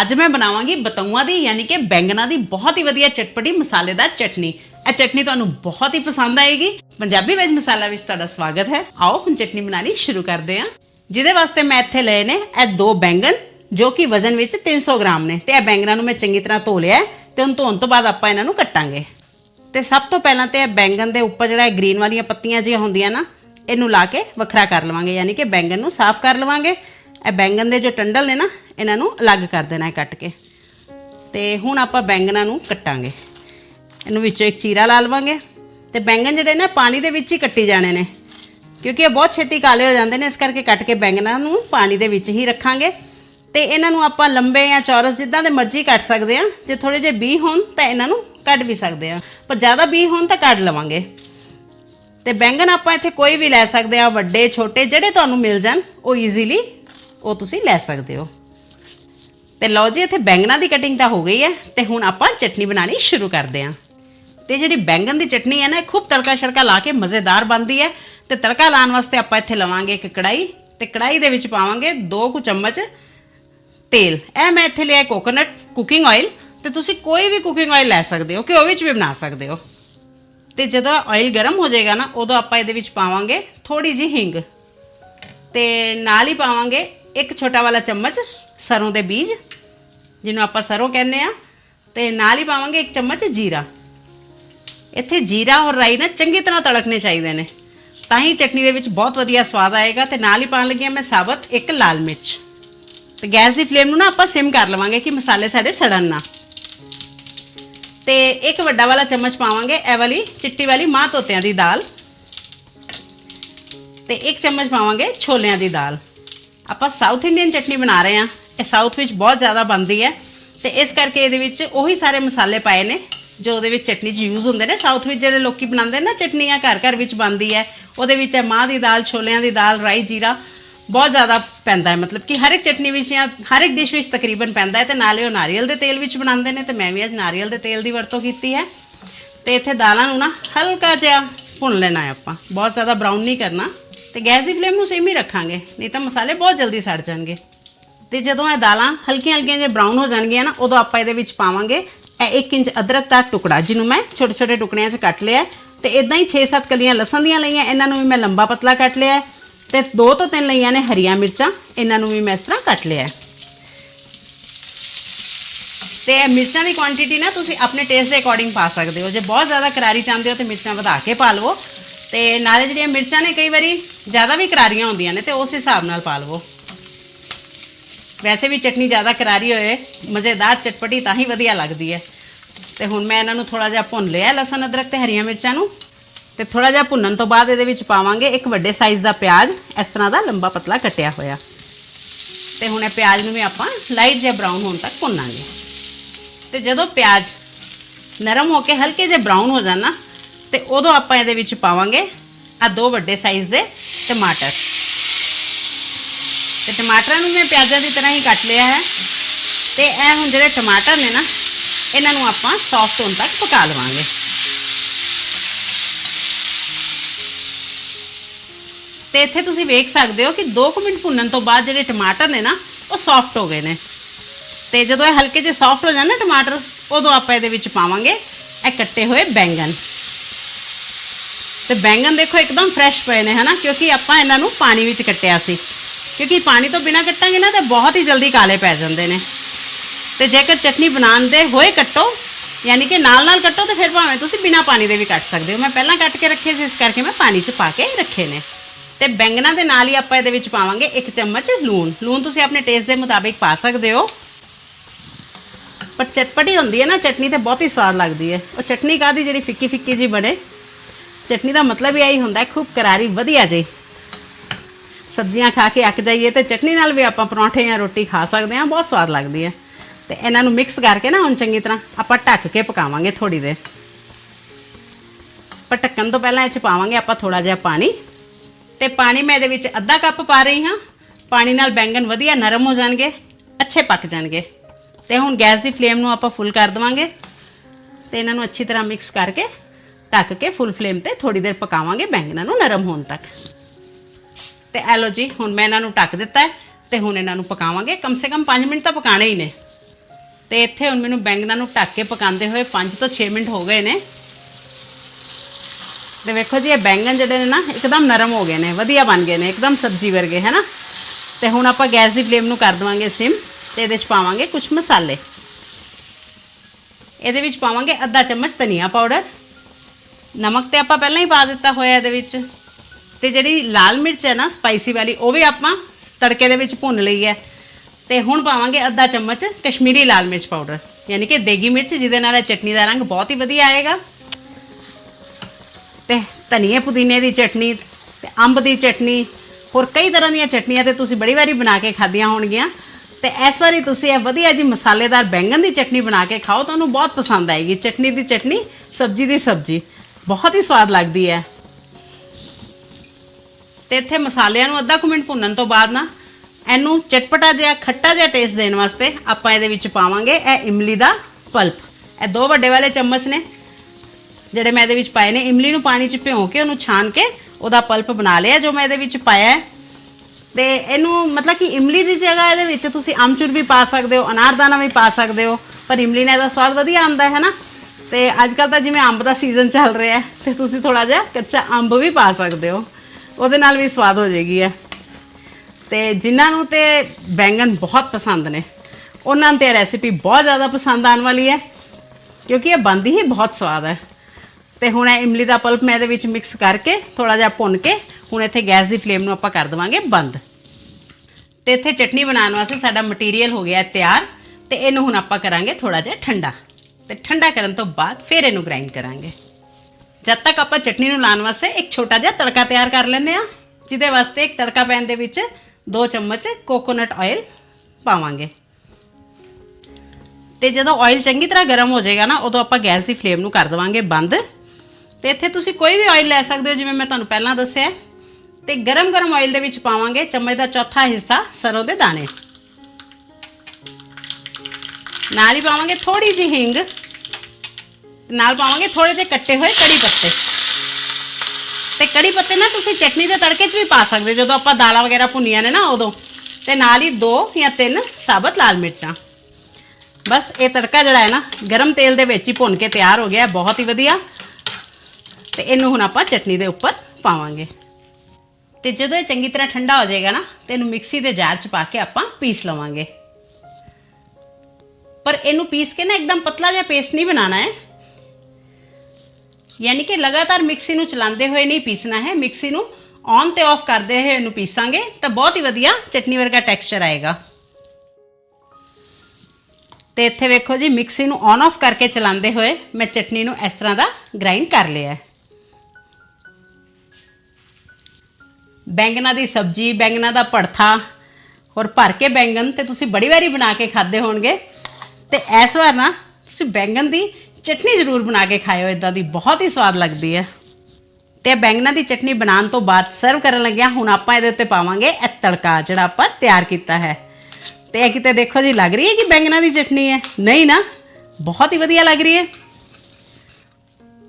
ਅੱਜ ਮੈਂ ਬਣਾਵਾਂਗੀ ਬਤੌਆਂ ਦੀ, ਯਾਨੀ ਕਿ ਬੈਂਗਣਾ ਦੀ ਬਹੁਤ ਹੀ ਵਧੀਆ ਚਟਪਟੀ ਮਸਾਲੇਦਾਰ ਚਟਨੀ। ਇਹ ਚਟਨੀ ਤੁਹਾਨੂੰ ਬਹੁਤ ਹੀ ਪਸੰਦ ਆਏਗੀ। ਪੰਜਾਬੀ ਵੈਜ ਮਸਾਲਾ ਵਿੱਚ ਤੁਹਾਡਾ ਸਵਾਗਤ ਹੈ। ਆਓ ਹੁਣ ਚਟਨੀ ਬਣਾਣੀ ਸ਼ੁਰੂ ਕਰਦੇ ਹਾਂ। ਜਿਹਦੇ ਵਾਸਤੇ ਮੈਂ ਇੱਥੇ ਲਏ ਨੇ ਇਹ ਦੋ ਬੈਂਗਣ, ਜੋ ਕਿ ਵਜ਼ਨ ਵਿੱਚ 300 ਗ੍ਰਾਮ ਨੇ। ਤੇ ਇਹ ਬੈਂਗਣਾਂ ਨੂੰ ਮੈਂ ਚੰਗੀ ਤਰ੍ਹਾਂ ਧੋ ਲਿਆ ਹੈ ਤੇ ਹੁਣ ਧੋਣ ਤੋਂ ਬਾਅਦ ਆਪਾਂ ਇਹਨਾਂ ਨੂੰ ਕੱਟਾਂਗੇ। ਤੇ ਸਭ ਤੋਂ ਪਹਿਲਾਂ ਤੇ ਇਹ ਬੈਂਗਣ ਦੇ ਉੱਪਰ ਜਿਹੜਾ ਇਹ ਗ੍ਰੀਨ ਵਾਲੀਆਂ ਪੱਤੀਆਂ ਜਿਹੀਆਂ ਹੁੰਦੀਆਂ ਨਾ, ਇਹਨੂੰ ਲਾ ਕੇ ਵੱਖਰਾ ਕਰ ਲਵਾਂਗੇ, ਯਾਨੀ ਕਿ ਬੈਂਗਣ ਨੂੰ ਸਾਫ਼ ਕਰ ਲਵਾਂਗੇ। ਇਹ ਬੈਂਗਣ ਦੇ ਜੋ ਟੰਡਲ ਨੇ ਨਾ, ਇਹਨਾਂ ਨੂੰ ਅਲੱਗ ਕਰ ਦੇਣਾ ਹੈ ਕੱਟ ਕੇ। ਤੇ ਹੁਣ ਆਪਾਂ ਬੈਂਗਣਾ ਨੂੰ ਕੱਟਾਂਗੇ। ਇਹਨੂੰ ਵਿੱਚੋਂ ਇੱਕ ਚੀਰਾ ਲਾ ਲਵਾਂਗੇ। ਤੇ ਬੈਂਗਣ ਜਿਹੜੇ ਨੇ, ਪਾਣੀ ਦੇ ਵਿੱਚ ਹੀ ਕੱਟੀ ਜਾਣੇ ਨੇ। ਕਿਉਂਕਿ ਇਹ ਬਹੁਤ ਛੇਤੀ ਕਾਲੇ ਹੋ ਜਾਂਦੇ ਨੇ, ਇਸ ਕਰਕੇ ਕੱਟ ਕੇ ਬੈਂਗਣਾ ਨੂੰ ਪਾਣੀ ਦੇ ਵਿੱਚ ਹੀ ਰੱਖਾਂਗੇ। ਤੇ ਇਹਨਾਂ ਨੂੰ ਆਪਾਂ ਲੰਬੇ ਜਾਂ ਚੌਰਸ ਜਿੱਦਾਂ ਦੇ ਮਰਜ਼ੀ ਕੱਟ ਸਕਦੇ ਆ ਜੇ ਥੋੜੇ ਜਿਹੇ ਬੀ ਹੋਣ, ਤਾਂ ਇਹਨਾਂ ਨੂੰ ਕੱਢ ਵੀ ਸਕਦੇ ਆ ਪਰ ਜ਼ਿਆਦਾ ਬੀ ਹੋਣ, ਤਾਂ ਕੱਢ ਲਵਾਂਗੇ। ਤੇ ਬੈਂਗਣ ਆਪਾਂ ਇੱਥੇ ਕੋਈ ਵੀ ਲੈ ਸਕਦੇ ਆ ਵੱਡੇ, ਛੋਟੇ, ਜਿਹੜੇ ਤੁਹਾਨੂੰ ਮਿਲ ਜਾਣ, ਉਹ ਈਜ਼ੀਲੀ ਉਹ ਤੁਸੀਂ ਲੈ ਸਕਦੇ ਹੋ। ਤੇ ਲਓ ਜੀ, ਇੱਥੇ ਬੈਂਗਣਾ ਦੀ ਕਟਿੰਗ ਤਾਂ ਹੋ ਗਈ ਹੈ ਤੇ ਹੁਣ ਆਪਾਂ ਚਟਨੀ ਬਣਾਣੀ ਸ਼ੁਰੂ ਕਰਦੇ ਹਾਂ। ਤੇ ਜਿਹੜੀ ਬੈਂਗਣ ਦੀ ਚਟਨੀ ਹੈ ਨਾ, ਇਹ ਖੂਬ ਤੜਕਾ ਛੜਕਾ ਲਾ ਕੇ ਮਜ਼ੇਦਾਰ ਬਣਦੀ ਹੈ। ਤੇ ਤੜਕਾ ਲਾਉਣ ਵਾਸਤੇ ਆਪਾਂ ਇੱਥੇ ਲਵਾਂਗੇ ਇੱਕ ਕੜਾਈ ਤੇ ਕੜਾਈ ਦੇ ਵਿੱਚ ਪਾਵਾਂਗੇ 2 ਕੁ ਚਮਚ ਤੇਲ। ਇਹ ਮੈਂ ਇੱਥੇ ਲਿਆ ਕੋਕੋਨਟ ਕੁਕਿੰਗ ਆਇਲ ਤੇ ਤੁਸੀਂ ਕੋਈ ਵੀ ਕੁਕਿੰਗ ਆਇਲ ਲੈ ਸਕਦੇ ਹੋ, ਘਿਓ ਵਿੱਚ ਵੀ ਬਣਾ ਸਕਦੇ ਹੋ। ਤੇ ਜਦੋਂ ਆਇਲ ਗਰਮ ਹੋ ਜਾਏਗਾ ਨਾ, ਉਦੋਂ ਆਪਾਂ ਇਹਦੇ ਵਿੱਚ ਪਾਵਾਂਗੇ ਥੋੜੀ ਜੀ ਹਿੰਗ। ਤੇ ਨਾਲ ਹੀ ਪਾਵਾਂਗੇ ਇੱਕ ਛੋਟਾ ਵਾਲਾ ਚਮਚ ਸਰੋਂ ਦੇ ਬੀਜ, ਜਿਹਨੂੰ ਆਪਾਂ ਸਰੋਂ ਕਹਿੰਦੇ ਆ, ਤੇ ਨਾਲ ਹੀ ਪਾਵਾਂਗੇ ਇੱਕ ਚਮਚ ਜੀਰਾ। ਇੱਥੇ ਜੀਰਾ ਔਰ ਰਾਈ ਨਾ ਚੰਗੀ ਤਰ੍ਹਾਂ ਤੜਕਨੇ ਚਾਹੀਦੇ ਨੇ। ਤਾਂ ਹੀ ਚਟਨੀ ਦੇ ਵਿੱਚ ਬਹੁਤ ਵਧੀਆ ਸਵਾਦ ਆਏਗਾ ਤੇ ਨਾਲ ਹੀ ਪਾਣ ਲੱਗੀ ਮੈਂ ਸਾਬਤ ਇੱਕ ਲਾਲ ਮਿਰਚ। ਤੇ ਗੈਸ ਦੀ ਫਲੇਮ ਨੂੰ ਨਾ ਆਪਾਂ ਸਿਮ ਕਰ ਲਵਾਂਗੇ ਕਿ ਮਸਾਲੇ ਸਾਡੇ ਸੜਨ ਨਾ। ਤੇ ਇੱਕ ਵੱਡਾ ਵਾਲਾ ਚਮਚ ਪਾਵਾਂਗੇ, ਇਹ ਵਾਲੀ ਚਿੱਟੀ ਵਾਲੀ ਮਾਂ ਤੋਤਿਆਂ ਦੀ ਦਾਲ। ਤੇ ਇੱਕ ਚਮਚ ਪਾਵਾਂਗੇ ਛੋਲਿਆਂ ਦੀ ਦਾਲ। ਆਪਾਂ ਸਾਊਥ ਇੰਡੀਅਨ ਚਟਨੀ ਬਣਾ ਰਹੇ ਹਾਂ। ਇਹ ਸਾਊਥ ਵਿੱਚ ਬਹੁਤ ਜ਼ਿਆਦਾ ਬਣਦੀ ਹੈ ਤੇ ਇਸ ਕਰਕੇ ਇਹਦੇ ਵਿੱਚ ਉਹੀ ਸਾਰੇ ਮਸਾਲੇ ਪਾਏ ਨੇ, ਜੋ ਉਹਦੇ ਵਿੱਚ ਚਟਨੀ 'ਚ ਯੂਜ਼ ਹੁੰਦੇ ਨੇ। ਸਾਊਥ ਵਿੱਚ ਜਿਹੜੇ ਲੋਕੀ ਬਣਾਉਂਦੇ ਨੇ ਨਾ, ਚਟਨੀਆਂ ਘਰ ਘਰ ਵਿੱਚ ਬਣਦੀ ਹੈ। ਉਹਦੇ ਵਿੱਚ ਹੈ ਮਾਂ ਦੀ ਦਾਲ, ਛੋਲਿਆਂ ਦੀ ਦਾਲ, ਰਾਈ, ਜੀਰਾ। ਬਹੁਤ ਜ਼ਿਆਦਾ ਪੈਂਦਾ ਹੈ। ਮਤਲਬ ਕਿ ਹਰ ਇੱਕ ਚਟਨੀ ਵਿੱਚ ਜਾਂ ਹਰ ਇੱਕ ਡਿਸ਼ ਵਿੱਚ ਤਕਰੀਬਨ ਪੈਂਦਾ ਹੈ ਤੇ ਨਾਲੇ ਉਹ ਨਾਰੀਅਲ ਦੇ ਤੇਲ ਵਿੱਚ ਬਣਾਉਂਦੇ ਨੇ ਤੇ ਮੈਂ ਵੀ ਅੱਜ ਨਾਰੀਅਲ ਦੇ ਤੇਲ ਦੀ ਵਰਤੋਂ ਕੀਤੀ ਹੈ। ਤੇ ਇੱਥੇ ਦਾਲਾਂ ਨੂੰ ਨਾ ਹਲਕਾ ਜਿਹਾ ਭੁੰਨ ਲੈਣਾ ਹੈ ਆਪਾਂ। ਬਹੁਤ ਜ਼ਿਆਦਾ ਬਰਾਊਨ ਨਹੀਂ ਕਰਨਾ। ਤੇ ਗੈਸ ਦੀ ਫਲੇਮ ਨੂੰ ਸੇਮ ਹੀ ਰੱਖਾਂਗੇ, ਨਹੀਂ ਤਾਂ ਮਸਾਲੇ ਬਹੁਤ ਜਲਦੀ ਸੜ ਜਾਣਗੇ। ਤੇ ਜਦੋਂ ਇਹ ਦਾਲਾਂ ਹਲਕੀਆਂ ਹਲਕੀਆਂ ਜਿਹਾ ਬਰਾਊਨ ਹੋ ਜਾਣਗੀਆਂ ਨਾ, ਉਦੋਂ ਆਪਾਂ ਇਹਦੇ ਵਿੱਚ ਪਾਵਾਂਗੇ ਇਹ 1 ਇੰਚ ਅਦਰਕ ਦਾ ਟੁਕੜਾ, ਜਿਹਨੂੰ ਮੈਂ ਛੋਟੇ ਛੋਟੇ ਟੁਕੜਿਆਂ 'ਚ ਕੱਟ ਲਿਆ ਹੈ। ਤੇ ਇਦਾਂ ਹੀ 6-7 ਕਲੀਆਂ ਲਸਣ ਦੀਆਂ ਲਈਆਂ, ਇਹਨਾਂ ਨੂੰ ਵੀ ਮੈਂ ਲੰਬਾ ਪਤਲਾ ਕੱਟ ਲਿਆ ਹੈ। ਤੇ ਦੋ ਤੋਂ ਤਿੰਨ ਲਈਆਂ ਨੇ ਹਰੀਆਂ ਮਿਰਚਾਂ, ਇਹਨਾਂ ਨੂੰ ਵੀ ਮੈਂ ਇਸ ਤਰ੍ਹਾਂ ਕੱਟ ਲਿਆ ਹੈ। ਤੇ ਇਹ ਮਿਰਚਾਂ ਦੀ ਕੁਆਂਟੀਟੀ ਨਾ ਤੁਸੀਂ ਆਪਣੇ ਟੇਸਟ ਦੇ ਅਕੋਰਡਿੰਗ ਪਾ ਸਕਦੇ ਹੋ। ਜੇ ਬਹੁਤ ਜ਼ਿਆਦਾ ਕਰਾਰੀ ਚਾਹੁੰਦੇ ਹੋ ਤੇ ਮਿਰਚਾਂ ਵਧਾ ਕੇ ਪਾ ਲਵੋ। ਤੇ ਨਾਲੇ ਜਿਹੜੀਆਂ ਮਿਰਚਾਂ ਨੇ ਕਈ ਵਾਰੀ ਜ਼ਿਆਦਾ ਵੀ ਕਰਾਰੀਆਂ ਹੁੰਦੀਆਂ ਨੇ ਤੇ ਉਸ ਹਿਸਾਬ ਨਾਲ ਪਾ ਲਵੋ। ਵੈਸੇ ਵੀ ਚਟਨੀ ਜ਼ਿਆਦਾ ਕਰਾਰੀ ਹੋਏ, ਮਜ਼ੇਦਾਰ ਚਟਪਟੀ ਤਾਂ ਹੀ ਵਧੀਆ ਲੱਗਦੀ ਹੈ। ਤੇ ਹੁਣ ਮੈਂ ਇਹਨਾਂ ਨੂੰ ਥੋੜਾ ਜਿਹਾ ਭੁੰਨ ਲਿਆ ਲਸਣ, ਅਦਰਕ ਤੇ ਹਰੀਆਂ ਮਿਰਚਾਂ ਨੂੰ। ਤੇ ਥੋੜਾ ਜਿਹਾ ਭੁੰਨਣ ਤੋਂ ਬਾਅਦ ਇਹਦੇ ਵਿੱਚ ਪਾਵਾਂਗੇ ਇੱਕ ਵੱਡੇ ਸਾਈਜ਼ ਦਾ ਪਿਆਜ਼, ਇਸ ਤਰ੍ਹਾਂ ਦਾ ਲੰਬਾ ਪਤਲਾ ਕੱਟਿਆ ਹੋਇਆ। ਤੇ ਹੁਣ ਇਹ ਪਿਆਜ਼ ਨੂੰ ਵੀ ਆਪਾਂ ਲਾਈਟ ਜਿਹਾ ਬਰਾਊਨ ਹੋਣ ਤੱਕ ਭੁੰਨਾਂਗੇ। ਤੇ ਜਦੋਂ ਪਿਆਜ਼ ਨਰਮ ਹੋ ਕੇ ਹਲਕੇ ਜਿਹੇ ਬਰਾਊਨ ਹੋ ਜਾਣ ਤੇ ਉਦੋਂ ਆਪਾਂ ਇਹਦੇ ਵਿੱਚ ਪਾਵਾਂਗੇ ਆ ਦੋ ਵੱਡੇ ਸਾਈਜ਼ ਦੇ ਟਮਾਟਰ। ਤੇ ਟਮਾਟਰਾਂ ਨੂੰ ਮੈਂ ਪਿਆਜ਼ਾਂ ਦੀ ਤਰ੍ਹਾਂ ਹੀ ਕੱਟ ਲਿਆ ਹੈ। ਤੇ ਇਹ ਹੁਣ ਜਿਹੜੇ ਟਮਾਟਰ ਨੇ ਨਾ, ਇਹਨਾਂ ਨੂੰ ਆਪਾਂ ਸੌਫਟ ਹੋਣ ਤੱਕ ਪਕਾ ਲਵਾਂਗੇ। ਤੇ ਇੱਥੇ ਤੁਸੀਂ ਵੇਖ ਸਕਦੇ ਹੋ ਕਿ 2 ਮਿੰਟ ਭੁੰਨਣ ਤੋਂ ਬਾਅਦ ਜਿਹੜੇ ਟਮਾਟਰ ਨੇ ਨਾ, ਉਹ ਸੌਫਟ ਹੋ ਗਏ ਨੇ। ਤੇ ਜਦੋਂ ਇਹ ਹਲਕੇ ਜਿਹੇ ਸੌਫਟ ਹੋ ਜਾਣ ਨਾ ਟਮਾਟਰ, ਉਦੋਂ ਆਪਾਂ ਇਹਦੇ ਵਿੱਚ ਪਾਵਾਂਗੇ ਇਹ ਕੱਟੇ ਹੋਏ ਬੈਂਗਣ। ਤੇ ਬੈਂਗਣ ਦੇਖੋ ਇੱਕਦਮ ਫਰੈਸ਼ ਪਏ ਨੇ, ਹਨਾ? ਕਿਉਂਕਿ ਆਪਾਂ ਇਹਨਾਂ ਨੂੰ ਪਾਣੀ ਵਿੱਚ ਕੱਟਿਆ ਸੀ। ਕਿਉਂਕਿ ਪਾਣੀ ਤੋਂ ਬਿਨਾ ਕੱਟਾਂਗੇ ਨਾ, ਤਾਂ ਬਹੁਤ ਹੀ ਜਲਦੀ ਕਾਲੇ ਪੈ ਜਾਂਦੇ ਨੇ। ਤੇ ਜੇਕਰ ਚਟਨੀ ਬਣਾਉਂਦੇ ਹੋਏ ਕੱਟੋ, ਯਾਨੀ ਕਿ ਨਾਲ ਨਾਲ ਕੱਟੋ, ਤੇ ਫਿਰ ਭਾਵੇਂ ਤੁਸੀਂ ਬਿਨਾ ਪਾਣੀ ਦੇ ਵੀ ਕੱਟ ਸਕਦੇ ਹੋ। ਮੈਂ ਪਹਿਲਾਂ ਕੱਟ ਕੇ ਰੱਖੇ ਸੀ, ਇਸ ਕਰਕੇ ਮੈਂ ਪਾਣੀ 'ਚ ਪਾ ਕੇ ਰੱਖੇ ਨੇ। ਤੇ ਬੈਂਗਣਾ ਦੇ ਨਾਲ ਹੀ ਆਪਾਂ ਇਹਦੇ ਵਿੱਚ ਪਾਵਾਂਗੇ ਇੱਕ ਚਮਚ ਲੂਣ। ਲੂਣ ਤੁਸੀਂ ਆਪਣੇ ਟੇਸਟ ਦੇ ਮੁਤਾਬਿਕ ਪਾ ਸਕਦੇ ਹੋ। ਪਰ ਚਟਪਟੀ ਹੁੰਦੀ ਹੈ ਨਾ, ਚਟਨੀ ਤੇ ਬਹੁਤ ਹੀ ਸਵਾਦ ਲੱਗਦੀ ਹੈ। ਉਹ ਚਟਨੀ ਕਾਦੀ ਜਿਹੜੀ ਫਿੱਕੀ ਫਿੱਕੀ ਜੀ ਬਣੇ? ਚਟਨੀ ਦਾ ਮਤਲਬ ਹੀ ਇਹੀ ਹੁੰਦਾ ਖੂਬ ਕਰਾਰੀ, ਵਧੀਆ ਜੀ। ਸਬਜ਼ੀਆਂ ਖਾ ਕੇ ਅੱਕ ਜਾਈਏ ਤੇ ਚਟਨੀ ਨਾਲ ਵੀ ਆਪਾਂ ਪਰੌਂਠੇ ਜਾਂ ਰੋਟੀ ਖਾ ਸਕਦੇ ਹਾਂ, ਬਹੁਤ ਸਵਾਦ ਲੱਗਦੀ ਹੈ। ਤੇ ਇਹਨਾਂ ਨੂੰ ਮਿਕਸ ਕਰਕੇ ਨਾ ਹੁਣ ਚੰਗੀ ਤਰ੍ਹਾਂ ਆਪਾਂ ਢੱਕ ਕੇ ਪਕਾਵਾਂਗੇ ਥੋੜੀ ਦੇਰ। ਪਰ ਢੱਕਣ ਤੋਂ ਪਹਿਲਾਂ ਇਹ ਚ ਪਾਵਾਂਗੇ ਆਪਾਂ ਥੋੜਾ ਜਿਹਾ ਪਾਣੀ। ਤੇ ਪਾਣੀ ਮੈਂ ਇਹਦੇ ਵਿੱਚ ਅੱਧਾ ਕੱਪ ਪਾ ਰਹੀ ਹਾਂ। ਪਾਣੀ ਨਾਲ ਬੈਂਗਣ ਵਧੀਆ ਨਰਮ ਹੋ ਜਾਣਗੇ, ਅੱਛੇ ਪੱਕ ਜਾਣਗੇ। ਤੇ ਹੁਣ ਗੈਸ ਦੀ ਫਲੇਮ ਨੂੰ ਆਪਾਂ ਫੁੱਲ ਕਰ ਦਵਾਂਗੇ। ਤੇ ਇਹਨਾਂ ਨੂੰ ਅੱਛੀ ਤਰ੍ਹਾਂ ਮਿਕਸ ਕਰਕੇ ਢੱਕ ਕੇ ਫੁੱਲ ਫਲੇਮ ਤੇ ਥੋੜੀ ਦੇਰ ਪਕਾਵਾਂਗੇ ਬੈਂਗਣਾ ਨੂੰ ਨਰਮ ਹੋਣ ਤੱਕ। ਤੇ ਐ ਲੋ ਜੀ, ਹੁਣ ਮੈਂ ਇਹਨਾਂ ਨੂੰ ਢੱਕ ਦਿੱਤਾ ਹੈ ਤੇ ਹੁਣ ਇਹਨਾਂ ਨੂੰ ਪਕਾਵਾਂਗੇ। ਕਮ ਸੇ ਕਮ 5 ਮਿੰਟ ਤਾਂ ਪਕਾਣੇ ਹੀ ਨੇ। ਤੇ ਇੱਥੇ ਹੁਣ ਮੈਨੂੰ ਬੈਂਗਣਾ ਨੂੰ ਢੱਕ ਕੇ ਪਕਾਉਂਦੇ ਹੋਏ 5 ਤੋਂ 6 ਮਿੰਟ ਹੋ ਗਏ ਨੇ। ਤੇ ਵੇਖੋ ਜੀ, ਇਹ ਬੈਂਗਣ ਜਿਹੜੇ ਨੇ ਨਾ, ਇੱਕਦਮ ਨਰਮ ਹੋ ਗਏ ਨੇ, ਵਧੀਆ ਬਣ ਗਏ ਨੇ, ਇੱਕਦਮ ਸਬਜ਼ੀ ਵਰਗੇ, ਹੈ ਨਾ? ਤੇ ਹੁਣ ਆਪਾਂ ਗੈਸ ਦੀ ਫਲੇਮ ਨੂੰ ਕਰ ਦਵਾਂਗੇ ਸਿਮ ਤੇ ਇਹਦੇ 'ਚ ਪਾਵਾਂਗੇ ਕੁਝ ਮਸਾਲੇ। ਇਹਦੇ ਵਿੱਚ ਪਾਵਾਂਗੇ ਅੱਧਾ ਚਮਚ ਧਨੀਆ ਪਾਊਡਰ। ਨਮਕ ਤੇ ਆਪਾਂ ਪਹਿਲਾਂ ਹੀ ਪਾ ਦਿੱਤਾ ਹੋਇਆ ਇਹਦੇ ਵਿੱਚ। ਤੇ ਜਿਹੜੀ ਲਾਲ ਮਿਰਚ ਹੈ ਨਾ ਸਪਾਈਸੀ ਵਾਲੀ, ਉਹ ਵੀ ਆਪਾਂ ਤੜਕੇ ਦੇ ਵਿੱਚ ਭੁੰਨ ਲਈ ਹੈ। ਤੇ ਹੁਣ ਪਾਵਾਂਗੇ ਅੱਧਾ ਚਮਚ ਕਸ਼ਮੀਰੀ ਲਾਲ ਮਿਰਚ ਪਾਊਡਰ। ਯਾਨੀ ਕਿ ਦੇਗੀ ਮਿਰਚ, ਜਿਹਦੇ ਨਾਲ ਇਹ ਚਟਨੀ ਦਾ ਰੰਗ ਬਹੁਤ ਹੀ ਵਧੀਆ ਆਏਗਾ। ਤੇ ਧਨੀਏ ਪੁਦੀਨੇ ਦੀ ਚਟਨੀ, ਤੇ ਅੰਬ ਦੀ ਚਟਨੀ, ਹੋਰ ਕਈ ਤਰ੍ਹਾਂ ਦੀਆਂ ਚਟਨੀਆਂ ਤੇ ਤੁਸੀਂ ਬੜੀ ਵਾਰੀ ਬਣਾ ਕੇ ਖਾਧੀਆਂ ਹੋਣਗੀਆਂ। ਤੇ ਇਸ ਵਾਰੀ ਤੁਸੀਂ ਇਹ ਵਧੀਆ ਜੀ ਮਸਾਲੇਦਾਰ ਬੈਂਗਨ ਦੀ ਚਟਨੀ ਬਣਾ ਕੇ ਖਾਓ, ਤੁਹਾਨੂੰ ਬਹੁਤ ਪਸੰਦ ਆਏਗੀ। ਚਟਨੀ ਦੀ ਚਟਨੀ, ਸਬਜ਼ੀ ਦੀ ਸਬਜ਼ੀ। ਬਹੁਤ ਹੀ ਸਵਾਦ ਲੱਗਦੀ ਹੈ। ਤੇ ਇੱਥੇ ਮਸਾਲਿਆਂ ਨੂੰ ਅੱਧਾ ਕੁ ਮਿੰਟ ਭੁੰਨਣ ਤੋਂ ਬਾਅਦ ਨਾ, ਇਹਨੂੰ ਚਟਪਟਾ ਜਿਹਾ, ਖੱਟਾ ਜਿਹਾ ਟੇਸਟ ਦੇਣ ਵਾਸਤੇ ਆਪਾਂ ਇਹਦੇ ਵਿੱਚ ਪਾਵਾਂਗੇ ਇਹ ਇਮਲੀ ਦਾ ਪਲਪ। ਇਹ ਦੋ ਵੱਡੇ ਵਾਲੇ ਚਮਚ ਨੇ, ਜਿਹੜੇ ਮੈਂ ਇਹਦੇ ਵਿੱਚ ਪਾਏ ਨੇ। ਇਮਲੀ ਨੂੰ ਪਾਣੀ 'ਚ ਭਿਓ ਕੇ ਉਹਨੂੰ ਛਾਣ ਕੇ ਉਹਦਾ ਪਲਪ ਬਣਾ ਲਿਆ ਜੋ ਮੈਂ ਇਹਦੇ ਵਿੱਚ ਪਾਇਆ ਹੈ। ਤੇ ਇਹਨੂੰ ਮਤਲਬ ਕਿ ਇਮਲੀ ਦੀ ਜਗ੍ਹਾ ਇਹਦੇ ਵਿੱਚ ਤੁਸੀਂ ਅਮਚੂਰ ਵੀ ਪਾ ਸਕਦੇ ਹੋ, ਅਨਾਰਦਾਨਾ ਵੀ ਪਾ ਸਕਦੇ ਹੋ, ਪਰ ਇਮਲੀ ਨਾਲ ਇਹਦਾ ਸਵਾਦ ਵਧੀਆ ਆਉਂਦਾ ਹੈ ਨਾ। ਤੇ ਅੱਜ ਕੱਲ ਤਾਂ ਜਿਵੇਂ ਅੰਬ ਦਾ ਸੀਜ਼ਨ ਚੱਲ ਰਿਹਾ ਹੈ, ਤੇ ਤੁਸੀਂ ਥੋੜਾ ਜਿਹਾ ਕੱਚਾ ਅੰਬ ਵੀ ਪਾ ਸਕਦੇ ਹੋ। ਉਹਦੇ ਨਾਲ ਵੀ ਸਵਾਦ ਹੋ ਜਾਏਗੀ ਹੈ ਤੇ ਜਿਨ੍ਹਾਂ ਨੂੰ ਤੇ ਬੈਂਗਨ ਬਹੁਤ ਪਸੰਦ ਨੇ, ਉਹਨਾਂ ਨੂੰ ਤੇ ਰੈਸਿਪੀ ਬਹੁਤ ਜ਼ਿਆਦਾ ਪਸੰਦ ਆਉਣ ਵਾਲੀ ਹੈ, ਕਿਉਂਕਿ ਇਹ ਬਣਦੀ ਹੀ ਬਹੁਤ ਸਵਾਦ ਹੈ। ਤੇ ਹੁਣ ਇਹ ਇਮਲੀ ਦਾ ਪਲਪ ਮੈਂ ਇਹਦੇ ਵਿੱਚ ਮਿਕਸ ਕਰਕੇ ਥੋੜਾ ਜਿਹਾ ਭੁੰਨ ਕੇ ਹੁਣ ਇੱਥੇ ਗੈਸ ਦੀ ਫਲੇਮ ਨੂੰ ਆਪਾਂ ਕਰ ਦੇਵਾਂਗੇ ਬੰਦ। ਤੇ ਇੱਥੇ ਚਟਨੀ ਬਣਾਉਣ ਵਾਸਤੇ ਸਾਡਾ ਮਟੀਰੀਅਲ ਹੋ ਗਿਆ ਤਿਆਰ, ਤੇ ਇਹਨੂੰ ਹੁਣ ਆਪਾਂ ਕਰਾਂਗੇ ਥੋੜਾ ਜਿਹਾ ਠੰਡਾ। ਤੇ ਠੰਡਾ ਕਰਨ ਤੋਂ ਬਾਅਦ ਫਿਰ ਇਹਨੂੰ ਗ੍ਰਾਈਂਡ ਕਰਾਂਗੇ। ਜਦ ਤੱਕ ਆਪਾਂ ਚਟਨੀ ਨੂੰ ਲਾਉਣ ਵਾਸਤੇ ਇੱਕ ਛੋਟਾ ਜਿਹਾ ਤੜਕਾ ਤਿਆਰ ਕਰ ਲੈਂਦੇ ਆ ਜਿਹਦੇ ਵਾਸਤੇ ਇੱਕ ਤੜਕਾ ਪੈਨ ਦੇ ਵਿੱਚ 2 ਚਮਚ ਕੋਕੋਨਟ ਆਇਲ ਪਾਵਾਂਗੇ। ਤੇ ਜਦੋਂ ਆਇਲ ਚੰਗੀ ਤਰ੍ਹਾਂ ਗਰਮ ਹੋ ਜਾਏਗਾ ਨਾ, ਉਦੋਂ ਆਪਾਂ ਗੈਸ ਦੀ ਫਲੇਮ ਨੂੰ ਕਰ ਦੇਵਾਂਗੇ ਬੰਦ। ਤੇ ਇੱਥੇ ਤੁਸੀਂ ਕੋਈ ਵੀ ਆਇਲ ਲੈ ਸਕਦੇ ਹੋ, ਜਿਵੇਂ ਮੈਂ ਤੁਹਾਨੂੰ ਪਹਿਲਾਂ ਦੱਸਿਆ। ਹੈ। ਤੇ ਗਰਮ ਗਰਮ ਆਇਲ ਦੇ ਵਿੱਚ ਪਾਵਾਂਗੇ ਚਮਚ ਦਾ ਚੌਥਾ ਹਿੱਸਾ ਸਰੋਂ ਦੇ ਦਾਣੇ। ਨਾਲ ਹੀ ਪਾਵਾਂਗੇ ਥੋੜੀ ਜਿਹੀ ਹਿੰਗ। ਨਾਲ ਪਾਵਾਂਗੇ ਥੋੜੇ ਜਿਹੇ ਕੱਟੇ ਹੋਏ ਕੜੀ ਪੱਤੇ। ਤੇ ਕੜੀ ਪੱਤੇ ਨਾ ਤੁਸੀਂ ਚਟਨੀ ਦੇ ਤੜਕੇ 'ਚ ਵੀ ਪਾ ਸਕਦੇ ਜਦੋਂ ਆਪਾਂ ਦਾਲਾਂ ਵਗੈਰਾ ਭੁੰਨੀਆਂ ਨੇ ਨਾ ਉਦੋਂ। ਤੇ ਨਾਲ ਹੀ ਦੋ ਜਾਂ ਤਿੰਨ ਸਾਬਤ ਲਾਲ ਮਿਰਚਾਂ। ਬਸ ਇਹ ਤੜਕਾ ਜਿਹੜਾ ਹੈ ਨਾ, ਗਰਮ ਤੇਲ ਦੇ ਵਿੱਚ ਹੀ ਭੁੰਨ ਕੇ ਤਿਆਰ ਹੋ ਗਿਆ। ਬਹੁਤ ਹੀ ਵਧੀਆ। ਤੇ ਇਹਨੂੰ ਹੁਣ ਆਪਾਂ ਚਟਨੀ ਦੇ ਉੱਪਰ ਪਾਵਾਂਗੇ। ਤੇ ਜਦੋਂ ਇਹ ਚੰਗੀ ਤਰ੍ਹਾਂ ਠੰਡਾ ਹੋ ਜਾਏਗਾ ਨਾ, ਤੇ ਇਹਨੂੰ ਮਿਕਸੀ ਦੇ ਜਾਰ 'ਚ ਪਾ ਕੇ ਆਪਾਂ ਪੀਸ ਲਵਾਂਗੇ। ਪਰ ਇਹਨੂੰ ਪੀਸ ਕੇ ਨਾ ਇੱਕਦਮ ਪਤਲਾ ਜਿਹਾ ਪੇਸਟ ਨਹੀਂ ਬਣਾਉਣਾ ਹੈ। ਯਾਨੀ ਕਿ ਲਗਾਤਾਰ ਮਿਕਸੀ ਨੂੰ ਚਲਾਉਂਦੇ ਹੋਏ ਨਹੀਂ ਪੀਸਣਾ ਹੈ। ਮਿਕਸੀ ਨੂੰ ਔਨ ਤੇ ਆਫ ਕਰਦੇ ਹੋਏ ਇਹਨੂੰ ਪੀਸਾਂਗੇ ਤਾਂ ਬਹੁਤ ਹੀ ਵਧੀਆ ਚਟਨੀ ਵਰਗਾ ਟੈਕਸਚਰ ਆਏਗਾ। ਤੇ ਇੱਥੇ ਵੇਖੋ ਜੀ, ਮਿਕਸੀ ਨੂੰ ਔਨ ਆਫ ਕਰਕੇ ਚਲਾਉਂਦੇ ਹੋਏ ਮੈਂ ਚਟਨੀ ਨੂੰ ਇਸ ਤਰ੍ਹਾਂ ਦਾ ਗ੍ਰਾਈਂਡ ਕਰ ਲਿਆ ਹੈ। ਬੈਂਗਣਾ ਦੀ ਸਬਜ਼ੀ, ਬੈਂਗਣਾ ਦਾ ਭੜਥਾ ਔਰ ਭਰ ਕੇ ਬੈਂਗਣ ਤੇ ਤੁਸੀਂ ਬੜੀ ਵਾਰੀ ਬਣਾ ਕੇ ਖਾਦੇ ਹੋਣਗੇ। ਤੇ ਇਸ ਵਾਰ ਨਾ ਤੁਸੀਂ ਬੈਂਗਣ ਦੀ ਚਟਨੀ ਜ਼ਰੂਰ ਬਣਾ ਕੇ ਖਾਇਓ ਇਦਾਂ ਦੀ ਬਹੁਤ ਹੀ ਸਵਾਦ ਲੱਗਦੀ ਹੈ। ਤੇ ਇਹ ਬੈਂਗਣਾ ਦੀ ਚਟਨੀ ਬਣਾਉਣ ਤੋਂ ਬਾਅਦ ਸਰਵ ਕਰਨ ਲੱਗਿਆ, ਹੁਣ ਆਪਾਂ ਇਹਦੇ ਉੱਤੇ ਪਾਵਾਂਗੇ ਇਹ ਤੜਕਾ ਜਿਹੜਾ ਆਪਾਂ ਤਿਆਰ ਕੀਤਾ ਹੈ। ਤੇ ਇਹ ਕਿਤੇ ਦੇਖੋ ਜੀ, ਲੱਗ ਰਹੀ ਹੈ ਕਿ ਬੈਂਗਣਾ ਦੀ ਚਟਨੀ ਹੈ? ਨਹੀਂ ਨਾ, ਬਹੁਤ ਹੀ ਵਧੀਆ ਲੱਗ ਰਹੀ ਹੈ।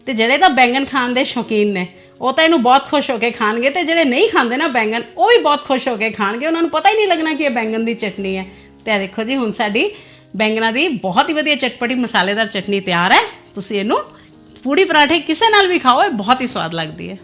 ਤੇ ਜਿਹੜੇ ਤਾਂ ਬੈਂਗਣ ਖਾਣ ਦੇ ਸ਼ੌਕੀਨ ਨੇ, ਉਹ ਤਾਂ ਇਹਨੂੰ ਬਹੁਤ ਖੁਸ਼ ਹੋ ਕੇ ਖਾਣਗੇ ਤੇ ਜਿਹੜੇ ਨਹੀਂ ਖਾਂਦੇ ਨਾ ਬੈਂਗਣ, ਉਹ ਵੀ ਬਹੁਤ ਖੁਸ਼ ਹੋ ਕੇ ਖਾਣਗੇ। ਉਹਨਾਂ ਨੂੰ ਪਤਾ ਹੀ ਨਹੀਂ ਲੱਗਣਾ ਕਿ ਇਹ ਬੈਂਗਣ ਦੀ ਚਟਨੀ ਹੈ। ਤੇ ਇਹ ਦੇਖੋ ਜੀ, ਹੁਣ ਸਾਡੀ ਬੈਂਗਣਾ ਦੀ ਬਹੁਤ ਹੀ ਵਧੀਆ ਚਟਪਟੀ ਮਸਾਲੇਦਾਰ ਚਟਨੀ ਤਿਆਰ ਹੈ। ਤੁਸੀਂ ਇਹਨੂੰ ਪੂੜੀ ਪਰਾਠੇ ਕਿਸੇ ਨਾਲ ਵੀ ਖਾਓ, ਇਹ ਬਹੁਤ ਹੀ ਸਵਾਦ ਲੱਗਦੀ ਹੈ।